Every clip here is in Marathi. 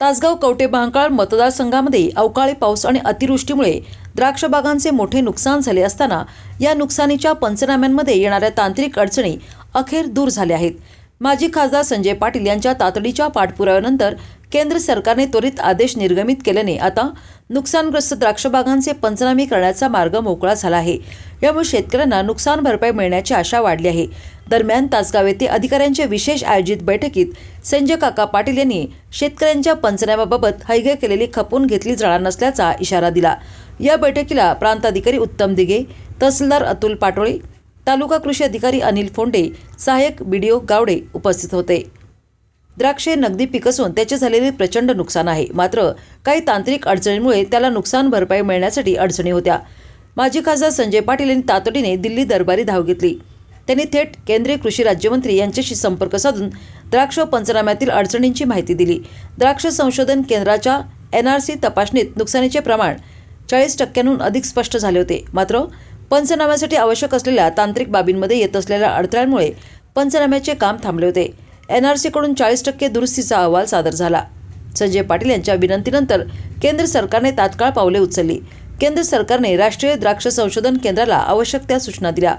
तासगाव कवटे भांकाळ मतदारसंघामध्ये अवकाळी पाऊस आणि अतिवृष्टीमुळे द्राक्ष बागांचे मोठे नुकसान झाले असताना या नुकसानीच्या पंचनाम्यांमध्ये येणाऱ्या तांत्रिक अडचणी अखेर दूर झाल्या आहेत. माजी खासदार संजय पाटील यांच्या तातडीच्या पाठपुराव्यानंतर केंद्र सरकारने त्वरित आदेश निर्गमित केल्याने आता नुकसानग्रस्त द्राक्षबागांचे पंचनामे करण्याचा मार्ग मोकळा झाला आहे. यामुळे शेतकऱ्यांना नुकसान भरपाई मिळण्याची आशा वाढली आहे. दरम्यान तासगाव येथे अधिकाऱ्यांच्या विशेष आयोजित बैठकीत संजय काका पाटील यांनी शेतकऱ्यांच्या पंचनाम्याबाबत हैगे केलेली खपून घेतली जाणार नसल्याचा इशारा दिला. या बैठकीला प्रांताधिकारी उत्तम दिघे तहसीलदार अतुल पाटोळे तालुका कृषी अधिकारी अनिल फोंडे सहाय्यक बीडीओ गावडे उपस्थित होते. द्राक्षे नगदी पीक असून त्याचे झालेले प्रचंड नुकसान आहे. मात्र काही तांत्रिक अडचणींमुळे त्याला नुकसान भरपाई मिळण्यासाठी अडचणी होत्या. माजी खासदार संजय पाटील यांनी तातडीने दिल्ली दरबारी धाव घेतली. त्यांनी थेट केंद्रीय कृषी राज्यमंत्री यांच्याशी संपर्क साधून द्राक्ष पंचनाम्यातील अडचणींची माहिती दिली. द्राक्ष संशोधन केंद्राच्या एन आर सी तपासणीत नुकसानीचे प्रमाण चाळीस टक्क्यांहून अधिक स्पष्ट झाले होते. मात्र पंचनाम्यासाठी आवश्यक असलेल्या तांत्रिक बाबींमध्ये येत असलेल्या अडथळ्यांमुळे पंचनाम्याचे काम थांबले होते. एन आर सीकडून चाळीस टक्के दुरुस्तीचा अहवाल सादर झाला. संजय पाटील यांच्या विनंतीनंतर केंद्र सरकारने तात्काळ पावले उचलली. केंद्र सरकारने राष्ट्रीय द्राक्ष संशोधन केंद्राला आवश्यक त्या सूचना दिल्या.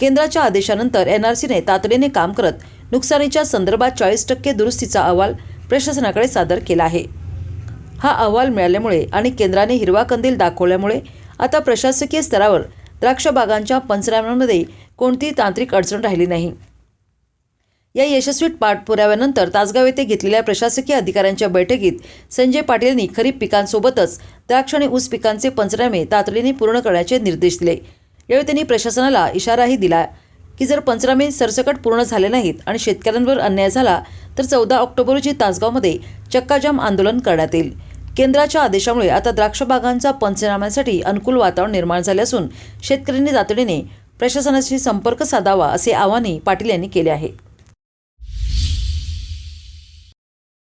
केंद्राच्या आदेशानंतर एन आर सीने तातडीने काम करत नुकसानीच्या संदर्भात चाळीस टक्के दुरुस्तीचा अहवाल प्रशासनाकडे सादर केला आहे. हा अहवाल मिळाल्यामुळे आणि केंद्राने हिरवा कंदील दाखवल्यामुळे आता प्रशासकीय स्तरावर द्राक्ष बागांच्या पंचनाम्यांमध्ये कोणतीही तांत्रिक अडचण राहिली नाही. या यशस्वी पाठपुराव्यानंतर तासगाव येथे घेतलेल्या प्रशासकीय अधिकाऱ्यांच्या बैठकीत संजय पाटील यांनी खरीप पिकांसोबतच द्राक्ष आणि ऊस पिकांचे पंचनामे तातडीने पूर्ण करण्याचे निर्देश दिले. यावेळी त्यांनी प्रशासनाला इशाराही दिला की जर पंचनामे सरसकट पूर्ण झाले नाहीत आणि शेतकऱ्यांवर अन्याय झाला तर चौदा ऑक्टोबर रोजी तासगावमध्ये चक्काजाम आंदोलन करण्यात येईल. केंद्राच्या आदेशामुळे आता द्राक्ष बागांचा पंचनाम्यासाठी अनुकूल वातावरण निर्माण झाले असून शेतकऱ्यांनी तातडीने प्रशासनाशी संपर्क साधावा असे आवाहनही पाटील यांनी केले आहे.